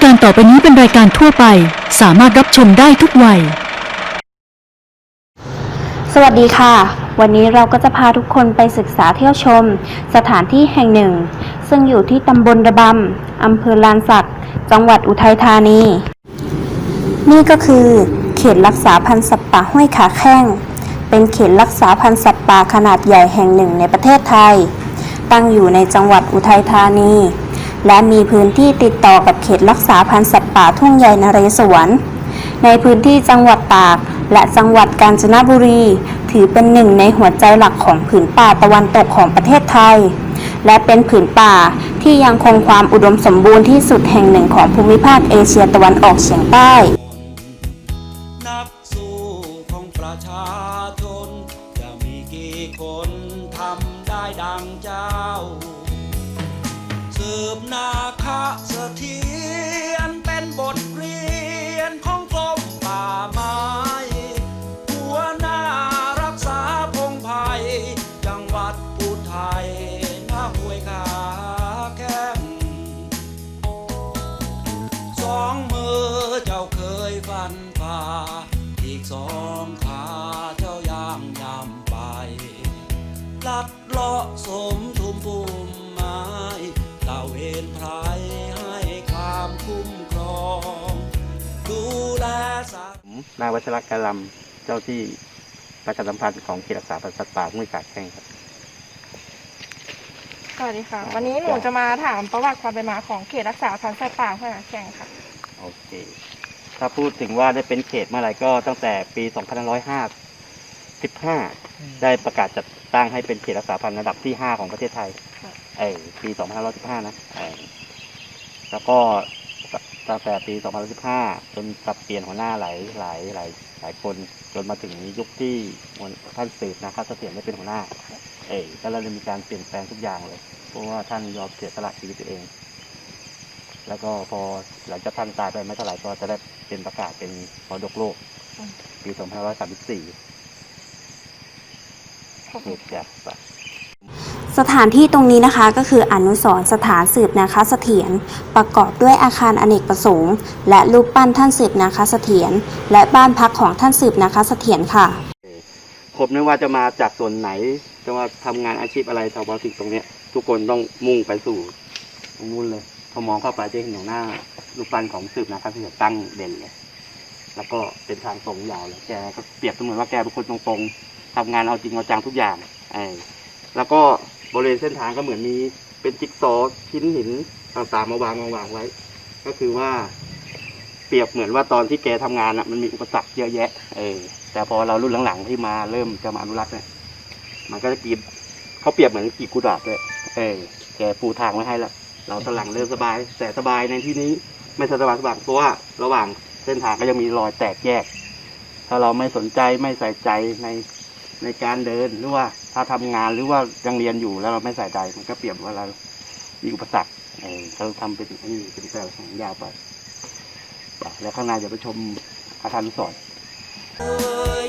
ายการต่อไปนี้เป็นรายการทั่วไป สามารถรับชมได้ทุกวัย สวัสดีค่ะ วันนี้เราก็จะพาทุกคนไปศึกษาเที่ยวชม สถานที่แห่งหนึ่ง ซึ่งอยู่ที่ตำบลระบำอำเภอลานสัก จังหวัดอุทัยธานี นี่ก็คือ เขตรักษาพันธุ์สัตว์ป่าห้วยขาแข้ง เป็นเขตรักษาพันธุ์สัตว์ป่าขนาดใหญ่แห่งหนึ่งในประเทศไทย ตั้งอยู่ในจังหวัดอุทัยธานี และมีพื้นที่ติดต่อกับเขตรักษาพันธุ์สัตว์ป่าทุ่งใหญ่นเรศวร ในพื้นที่จังหวัดตาก และจังหวัดกาญจนบุรี ถือเป็นหนึ่งในหัวใจหลักของผืนป่าตะวันตกของประเทศไทย และเป็นผืนป่าที่ยังคงความอุดมสมบูรณ์ที่สุดแห่งหนึ่งของภูมิภาคเอเชียตะวันออกเฉียงใต้ นายวัชรกาลัมเจ้าที่ประชาสัมพันธ์ของเขตรักษาพันธุ์สัตว์ป่าห้วยขาแข้งครับ สวัสดีค่ะ วันนี้หนูจะมาถามประวัติความเป็นมาของเขตรักษาพันธุ์สัตว์ป่าห้วยหางแข่งค่ะ โอเค ถ้าพูดถึงว่าได้เป็นเขตเมื่อไหร่ก็ตั้งแต่ปี 2515 ได้ประกาศจัดตั้งให้เป็นเขตรักษาพันธุ์ระดับที่ 5 ของประเทศไทยค่ะเออปี 2515 นะเออแล้วก็ ตั้งแต่ปี 2015 จนปรับเปลี่ยนหัวหน้าหลายหลายหลายหลายคน จนมาถึงยุคที่ท่านสืบนะครับเสถียรได้เป็นหัวหน้า เออก็เลยมีการเปลี่ยนแปลงทุกอย่างเลย เพราะว่าท่านยอมเสียสละชีวิตตัวเอง แล้วก็พอหลังจากท่านตายไปไม่เท่าไหร่ก็จะได้เป็นประกาศเป็นมรดกโลกอืมปี 2534เหตุจากไป สถานที่ตรงนี้นะคะก็คืออนุสรสถานสืบนาคเสถียรประกอบด้วยอาคารอเนกประสงค์ และรูปปั้นท่านสืบนาคเสถียรและบ้านพักของท่านสืบนาคเสถียรค่ะ ผมไม่ว่าจะมาจากส่วนไหนจะว่าทำงานอาชีพอะไรแต่ว่าสิ่งตรงเนี้ย ทุกคนต้องมุ่งไปสู่ตรงนู้นเลยพอมองเข้าไปจะเห็นอย่างหน้ารูปปั้นของสืบนะครับที่ตั้งเด่นเลยแล้วก็เป็นทางตรงยาวเลยแกก็เปรียบเสมือนว่าแกเป็นคนตรงๆทำงานเอาจริงเอาจังทุกอย่างไอ้แล้วก็ บริเวณเส้นทางก็เหมือนมีเป็นจิ๊กซอว์ชิ้นหินต่างๆมาวางมาวางไว้ ก็คือว่า เปรียบเหมือนว่าตอนที่แกทำงานอะมันมีอุปสรรคเยอะแยะ เออแต่พอเรารุ่นหลังๆที่มาเริ่มจะมาอนุรักษ์เนี่ยมันก็จะกีบเขาเปรียบเหมือนกีบกุหลาบเลยเออแกปูทางไว้ให้แล้วเราตอนหลังเริ่มสบาย แต่สบายในที่นี้ไม่สบายสบายเพราะว่าระหว่างเส้นทางก็ยังมีรอยแตกแยก ถ้าเราไม่สนใจไม่ใส่ใจใน ในการเดินหรือว่าถ้าทำงานหรือว่ายังเรียนอยู่แล้วเราไม่ใส่ใจมันก็เปรียบว่าเรามีอุปสรรคเราทำเป็นนี่เป็นแต่ของยาวไปแล้วข้างหน้าจะไปชมอาคารสอน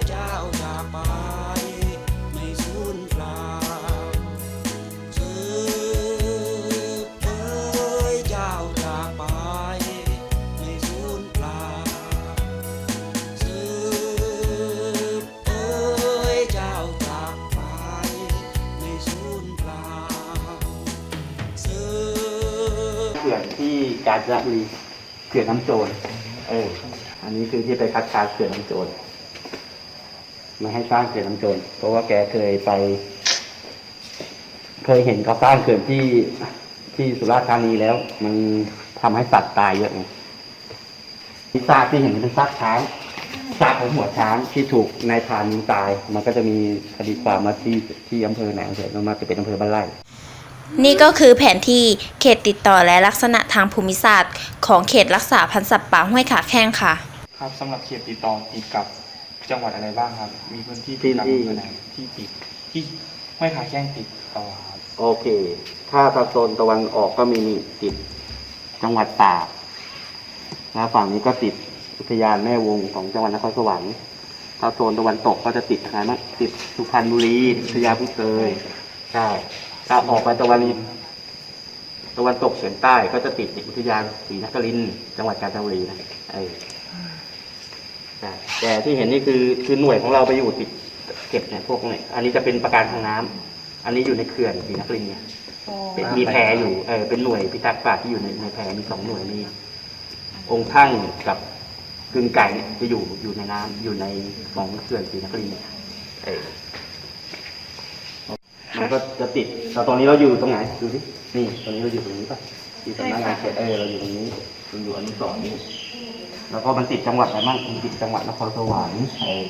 เจ้าจากไป เขื่อนที่กาญจนบุรีเขื่อนน้ำโจรเออ อันนี้คือที่ไปคัดค้านเขื่อนน้ำโจรไม่ให้สร้างเขื่อนน้ำโจรเพราะว่าแกเคยไป เคยเห็นเขาสร้างเขื่อนที่ที่สุราษฎร์ธานีแล้ว มันทำให้สัตว์ตายเยอะไงที่ซากที่เห็นเป็นซากช้างซากของหัวช้างที่ถูกนายพานยิงตาย มันก็จะมีคดีความมาที่ที่อำเภอไหนอำเภอมาจะเป็นอำเภอบ้านไร่ นี่ก็คือแผนที่เขตติดต่อและลักษณะทางภูมิศาสตร์ ของเขตรักษาพันธุ์สัตว์ป่าห้วยขาแข้งค่ะ ครับสำหรับเขตติดต่อติดกับจังหวัดอะไรบ้างครับ มีพื้นที่ที่ติดกับที่อำเภอไหนที่ติดที่ห้วยขาแข้งติดต่อครับโอเค ถ้าทางโซนตะวันออกก็มีนี่ติดจังหวัดตากแล้วฝั่งนี้ก็ติดอุทยานแม่วงของจังหวัดนครสวรรค์ถ้าโซนตะวันตกก็จะติดอะไรนะติดสุพรรณบุรีอุทยานผู้เกยใช่ ถ้าออกไปตะวันตะวันตกเฉียงใต้ก็จะติดอุทยานศรีนครินทร์จังหวัดกาญจนบุรีนะเออแต่แต่ที่เห็นนี่คือคือหน่วยของเราไปอยู่ติดเก็บเนี่ยพวกเนี่ยอันนี้จะเป็นประการทางน้ำอันนี้อยู่ในเขื่อนศรีนครินทร์เนี่ยเป็นมีแพอยู่เออเป็นหน่วยพิทักษ์ป่าที่อยู่ในในแพมีสองหน่วยมีองค์ทั่งกับกึ่งไก่เนี่ยจะอยู่อยู่ในน้ำอยู่ในของเขื่อนศรีนครินทร์เนี่ย เออมันก็จะติดแต่ตอนนี้เราอยู่ตรงไหนดูสินี่ตอนนี้เราอยู่ตรงนี้ป่ะที่สำนักงานเขตเออเราอยู่ตรงนี้เราอยู่อนุสรณ์นี่แล้วก็มันติดจังหวัดอะไรบ้างมันติดจังหวัดนครสวรรค์เออ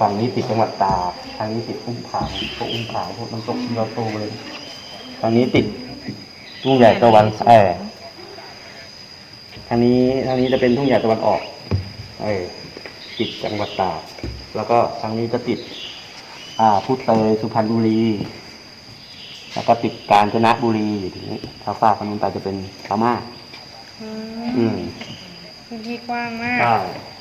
ฝั่งนี้ติดจังหวัดตากทางนี้ติดอุ้มผางพวกอุ้มผางพวกน้ำตกที่เราโตเลยทางนี้ติดทุ่งใหญ่ตะวันเออทางนี้ทางนี้จะเป็นทุ่งใหญ่ตะวันออก เออติดจังหวัดตากแล้วก็ทางนี้จะติด อ่าพุทธเตยสุพรรณบุรี แล้วก็ติดกาญจนบุรีทีนี้ถ้าฝากคนนู้นไปจะเป็นพม่าอืมพื้นที่กว้างมากใช่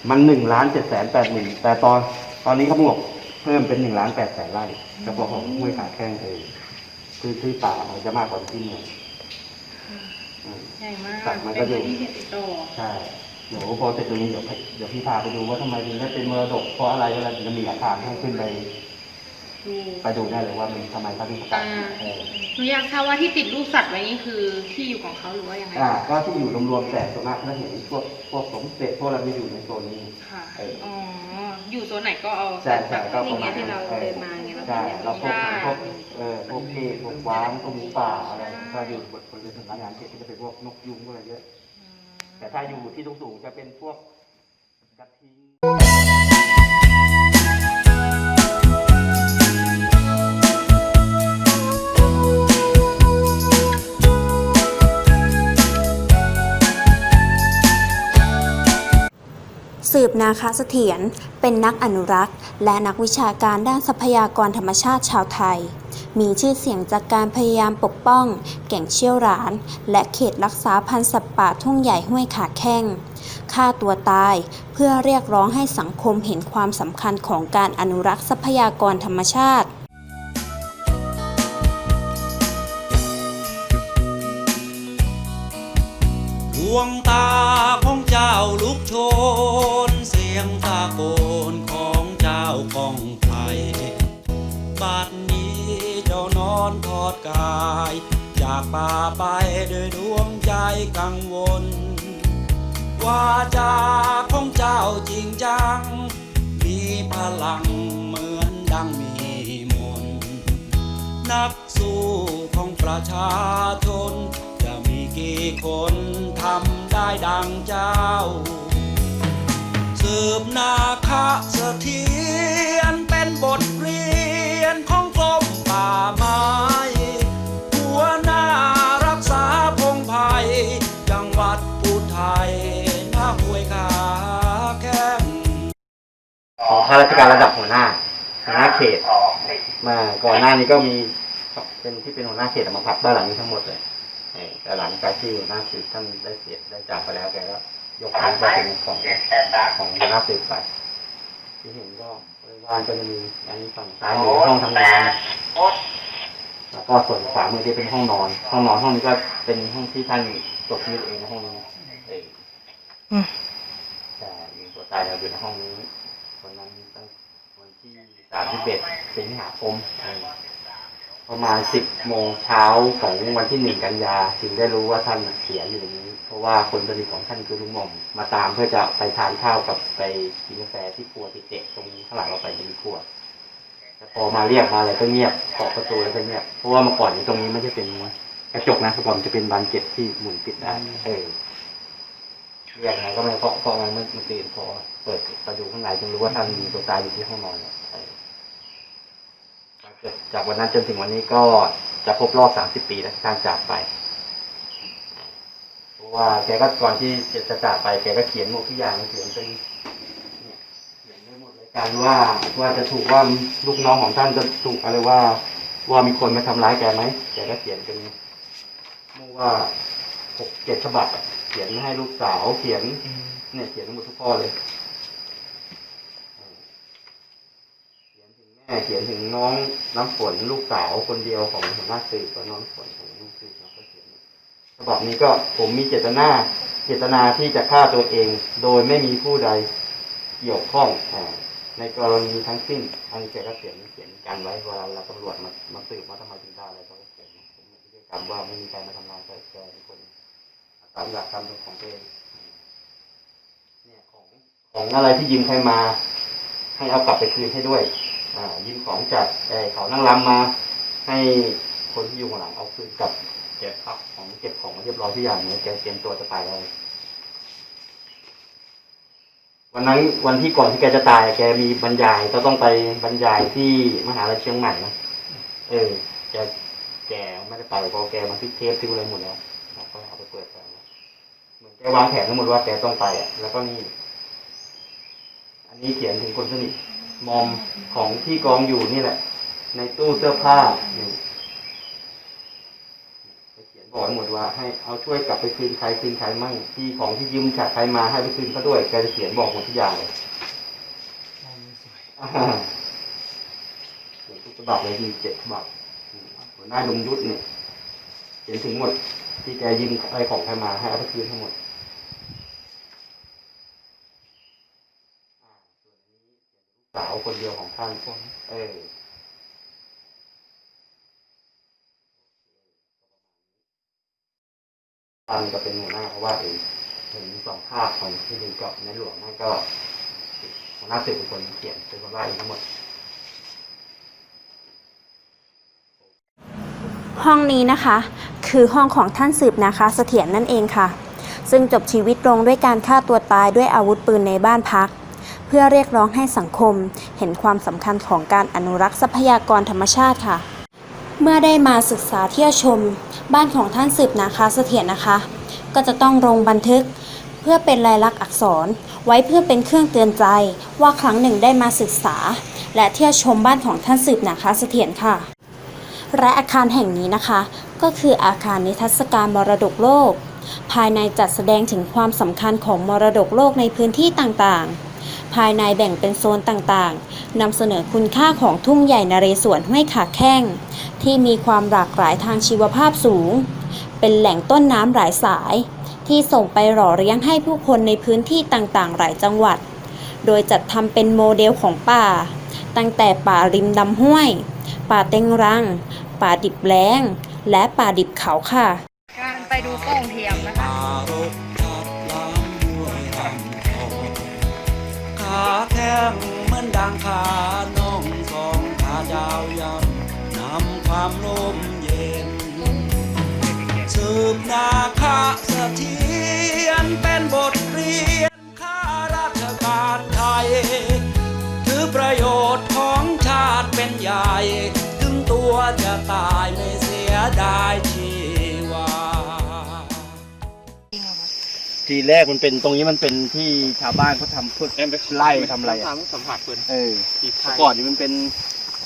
มันหนึ่งล้านเจ็ดแสนแปดหมื่นแต่ตอนตอนนี้เขาบอกเพิ่มเป็นหนึ่งล้านแปดแสนไร่เฉพาะของห้วยขาแข้งเองคือที่ป่ามันจะมากกว่าที่เมืองอืมใหญ่มากสัตว์มันก็อยู่เป็นที่เห็นติดต่อใช่เดี๋ยวพอเสร็จตรงนี้เดี๋ยวให้เดี๋ยวพี่พาไปดูว่าทำไมถึงได้เป็นมรดกเพราะอะไรเวลาถึงจะมีอาคารให้ขึ้นไป ดูไปดูได้เลยว่ามันทำไมเขาถึงประกาศอ่าเออหนูอยากทราบว่าที่ติดรูปสัตว์ไว้นี่คือที่อยู่ของเขาหรือว่ายังไงอ่าก็ที่อยู่รวมๆแต่ส่วนมากถ้าเห็นพวกพวกสมเด็จพวกเราจะอยู่ในโซนนี้ ค่ะ เอออ๋อ๋อ อยู่โซนไหนก็เอาใช่ใช่ก็แบบประมาณที่เราเดินมาเงี้ยเราใช่เห็นแล้วพวกใช่พวกเออพวกที่พวกว้างพวกหมูป่าอะไรก็อยู่บนบริเวณสำนักงานเขตก็จะเป็นพวกนกยุงพวกอะไรเยอะ แต่ถ้าอยู่ที่สูงๆจะเป็นพวกกระทิง สืบนาคเสถียรเป็นนักอนุรักษ์ และนักวิชาการด้านทรัพยากรธรรมชาติชาวไทย มีชื่อเสียงจากการพยายามปกป้อง แก่งเชี่ยวหลาน และเขตรักษาพันธุ์สัตว์ป่าทุ่งใหญ่ห้วยขาแข้งฆ่าตัวตายเพื่อเรียกร้องให้สังคมเห็นความสำคัญของการอนุรักษ์ทรัพยากรธรรมชาติ วงตาของเจ้าลุกโชน เสียงตะโกนของเจ้ากองไพรบัดนี้เจ้านอนทอดกาย จากป่าไปด้วยดวงใจกังวลว่าจาของเจ้าจริงจัง มีพลังเหมือนดังมีมน นักสู้ของประชาชนจะมีกี่คน ได้ดังเจ้า สืบนาคะเสถียรเป็นบทเรียนของกรมป่าไม้หัวหน้ารักษาพงไพ่จังหวัดอุทัยหน้าห้วยขาแข้งของข้าราชการระดับหัวหน้าหัวหน้าเขตมาก่อนหน้านี้ก็มีเป็นที่เป็นหัวหน้าเขตมาพักบ้านหลังนี้ทั้งหมดเลย แต่หลังจากที่หัวหน้าสืบท่านได้เสียได้จากไปแล้วแกก็ยกให้ก็เป็นของของหัวหน้าสืบไปที่เห็นก็บริวารก็จะมีอันนี้ฝั่งซ้ายมือห้องทำงานแล้วก็ส่วนขวามือที่เป็นห้องนอน ห้องนอนห้องนี้ก็เป็นห้องที่ท่านจบชีวิตเองในห้องนี้เองแต่ยิงตัวตายเราอยู่ในห้องนี้วันนั้นตั้งวันที่สามสิบเอ็ดสิงหาคม ประมาณสิบโมงเช้าของวันที่หนึ่งกันยาจึงได้รู้ว่าท่านเสียอยู่ตรงนี้ เพราะว่าคนสนิทของท่านคือลุงหม่อมมาตามเพื่อจะไปทานข้าวกับไปกินกาแฟที่ครัวที่เจ็ตรงข้างหลังเราไปจะมีครัวแต่พอมาเรียกมาอะไรก็เงียบเคาะประตูแล้วก็เงียบเพราะว่าเมื่อก่อนนี้ตรงนี้ไม่ใช่เป็นกระจกนะเมื่อก่อนจะเป็นบานเกล็ดที่หมุนปิดได้เออเรียกไงก็ไม่เคาะเคาะไงเมื่อเมื่อคืนพอเปิดไปดูข้างในจึงรู้ว่าท่านมีตัวตายอยู่ที่ห้องนอนเนี่ยเออ จากวันนั้นจนถึงวันนี้ก็จะครบรอบสามสิบปีแล้วท่านจากไปเพราะว่าแกก็ก่อนที่จะจากไปแกก็เขียนหมดทุกอย่างเขียนเป็นเนขียนไว้หมดเลยการว่าว่าจะถูกว่าลูกน้องของท่านจะถูกอะไรว่า ว่ามีคนมาทำร้ายแกไหมแกก็เขียนเป็นมว่าหกเจ็ดฉบับเขียนให้ลูกสาวเขียนเนี่ยเขียนทั้งหมดทุกข้อเลย เขียนถึงแม่ เขียนถึงน้องน้ำฝนลูกสาวคนเดียวของหัวหน้าสืบแล้วน้องฝนของลูกสืบเราก็เขียนฉบับนี้ก็ผมมีเจตนาเจตนาที่จะฆ่าตัวเอง โดยไม่มีผู้ใดเกี่ยวข้องในกรณีทั้งสิ้นอันนี้แกก็เขียนเขียนกันไว้เวลาเราตำรวจมามาสืบว่าทำไมถึงได้อะไรเขาก็เขียนผมพิธีกรรมว่าไม่มีใครมาทำร้ายใครแกเป็นคนตามหลักธรรมของตัวเองเนี่ยของของอะไรที่ยืมใครมา ให้เอากลับไปคืนให้ด้วย ยืมของจากเขานั่งรำมา ให้คนที่อยู่ข้างหลังเอาคืนกับเก็บครับของเก็บของมาเรียบร้อยทุกอย่างเนี่ยแกเตรียมตัวจะไปแล้ววันนั้นวันที่ก่อนที่แกจะตาย แกมีบรรยายก็ต้องไปบรรยายที่มหาลัยเชียงใหม่นะเออแกแกไม่ได้ไปเพราะแกมันพิเทปที่อะไรหมดแล้วเราก็เอาไปเปิดแล้วเหมือนแกวางแผนทั้งหมดว่าแกต้องไปอะ แล้วก็นี่อันนี้เขียนถึงคนสนิท มอมของที่กองอยู่นี่แหละ ในตู้เสื้อผ้านี่เขียนบอกหมดว่า ให้เอาช่วยกลับไปคืนใครคืนใครมั่งที่ของที่ยืมจากใครมาให้ไปคืนเขาด้วยแกจะเขียนบอกหมดทุกอย่างเลยอ่าเขียนทุกฉบับเลยมีเจ็ดฉบับหัวหน้าดงยุทธเนี่ยเขียนถึงหมด ที่แกยืมอะไรของใครมาให้เอาไปคืนทั้งหมด สาว คนเดียวของท่านเออตันก็เป็นหัวหน้าเพราะว่าเองเห็นสองภาพของที่ดินกับในหลวงนั่นก็หัวหน้าสืบเป็นคนเขียนเป็นคนไล่ทั้งหมด ห้องนี้นะคะ คือห้องของท่านสืบนะคะ เสถียรนั่นเองค่ะ ซึ่งจบชีวิตลงด้วยการฆ่าตัวตายด้วยอาวุธปืนในบ้านพัก พื่อเรียกร้องให้สังคม เห็นความสำคัญของการอนุรักษ์ทรัพยากรธรรมชาติค่ะ เมื่อได้มาศึกษาเที่ยวชม บ้านของท่านสืบนาคาเสถียรนะคะ ก็จะต้องลงบันทึก เพื่อเป็นลายลักษณ์อักษร ไว้เพื่อเป็นเครื่องเตือนใจว่าครั้งหนึ่งได้มาศึกษา และเที่ยวชมบ้านของท่านสืบนาคาเสถียรค่ะและอาคารแห่งนี้นะคะ ก็คืออาคารนิทรรศการมรดกโลก ภายในจัดแสดงถึงความสำคัญของมรดกโลกในพื้นที่ต่างๆ ภายในแบ่งเป็นโซนต่างๆ นำเสนอคุณค่าของทุ่งใหญ่นเรศวรห้วยขาแข้ง ที่มีความหลากหลายทางชีวภาพสูง เป็นแหล่งต้นน้ำหลายสาย ที่ส่งไปหล่อเลี้ยงให้ผู้คนในพื้นที่ต่างๆ หลายจังหวัด โดยจัดทำเป็นโมเดลของป่า ตั้งแต่ป่าริมลำห้วย ป่าเต็งรัง ป่าดิบแล้ง และป่าดิบเขาค่ะ การไปดูโป่งเทียม งเหมือนดังขาน้องสองขาดาวยำนำความลมเย็น สืบนาคาเสถียรเป็นบทเรียนข้าราชการไทย ถือประโยชน์ของชาติเป็นใหญ่ ถึงตัวจะตายไม่เสียดาย ทีแรกมันเป็นตรงนี้มันเป็นที่ชาวบ้านเขาทำพืชไร่ทำอะไรอะสัมผัสเพิ่นเออเมื่อก่อนนี่มันเป็น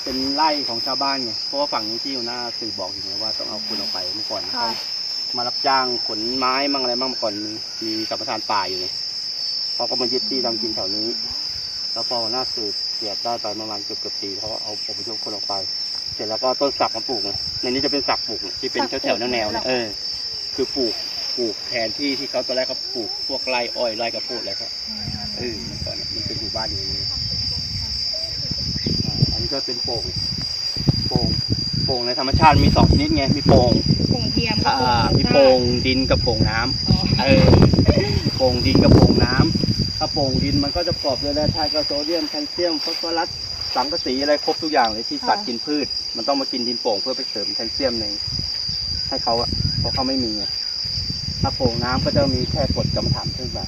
เป็นไร่ของชาวบ้านไงเพราะว่าฝั่งนี้ที่อยู่หน้าสื่อบอกอยู่ไงว่าต้องเอาคุณออกไปเมื่อก่อนเขามารับจ้างขนไม้มั่งอะไรมั่งเมื่อก่อนมีมีสัมปทานป่าอยู่ไงเขาก็มายึดที่ทำกินแถวนี้ แล้วพอหน้าสื่อเสียได้ไปประมาณเกือบเกือบปีเขาก็เอาอพยพคนออกไป เสร็จแล้วก็ต้นสักมาปลูกไงในนี้จะเป็นสักปลูกไงที่เป็นแถวแถวๆแนวๆเนี่ยเออ คือปลูก ปลูกแทนที่ที่เขาตอนแรกเขาปลูกพวกไร่อ้อยไร่กระโพดอะไรครับเออเมื่อก่อนเนี่ยมันเป็นหมู่บ้านอย่างนี้อ่าอันนี้ก็เป็นโป่งโป่งโป่งในธรรมชาติมีสองชนิดไงมีโป่งโป่งเทียมกับอ่าโป่งมีโป่งดินกับโป่งน้ำอ๋อเออโป่งดินกับโป่งน้ำถ้าโป่งดินมันก็จะประกอบด้วยแร่ธาตุก็โซเดียมแคลเซียมฟอสฟอรัสสังกะสีอะไรครบทุกอย่างเลยที่สัตว์กินพืช มันต้องมากินดินโป่งเพื่อไปเสริมแคลเซียมในให้เขาอะเพราะเขาไม่มีไง ถ้าโป่งน้ำก็จะมีแค่กรดกรรมฐานขึ้นมา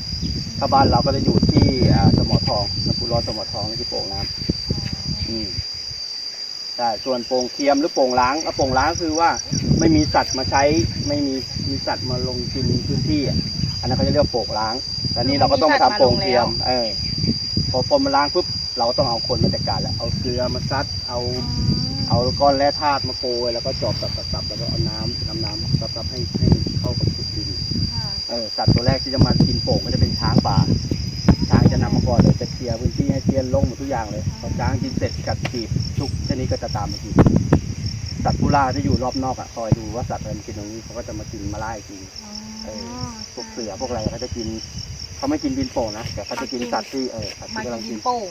ถ้าบ้านเราก็จะอยู่ที่อ่าสมอทองน้ำพุร้อนสมอทองนี่ที่โป่งน้ำอืมใช่ส่วนโป่งเทียมหรือโป่งล้างแล้วโป่งล้างคือว่าไม่มีสัตว์มาใช้ ไม่มีมีสัตว์มาลงกินพื้นที่อะอันนั้นเขาจะเรียกว่าโป่งล้างแต่นี้เราก็ต้องมาทำโป่งเทียม เออพอพอมาล้างปุ๊บเราก็ต้องเอาคนมาจัดการแล้วเอาเกลือมาซัดเอาเอาก้อนแร่ธาตุมาโกยแล้วก็จอบสับสับสับแล้วก็เอาน้ำน้ำน้ำซับซับให้ให้มันเข้ากับสุดดิน เออสัตว์ตัวแรกที่จะมากินโป่งก็จะเป็นช้างป่า ช้างจะนำมาก่อนเลยจะเคลียร์พื้นที่ให้เตี้ยนลงหมดทุกอย่างเลยพอช้างกินเสร็จกัดจีบทุกชนิดก็จะตามมากินสัตว์ผู้ล่าที่อยู่รอบนอกอะคอยดูว่าสัตว์อะไรมันกินตรงนี้เขาก็จะมากินมาล่าอีกทีเออพวกเสือพวกอะไรเขาจะกินเขาไม่กินดินโป่งนะแต่เขาจะกินสัตว์ที่เออสัตว์ที่กำลังกินโป่ง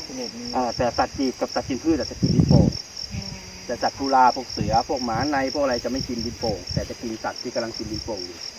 เออแต่สัตว์จีบกับสัตว์กินพืชอะจะกินดินโป่งแต่สัตว์ผู้ล่าพวกเสือพวกหมาในพวกอะไรจะไม่กินดินโป่งแต่จะกินสัตว์ที่กำลังกินดินโป่งอยู่อ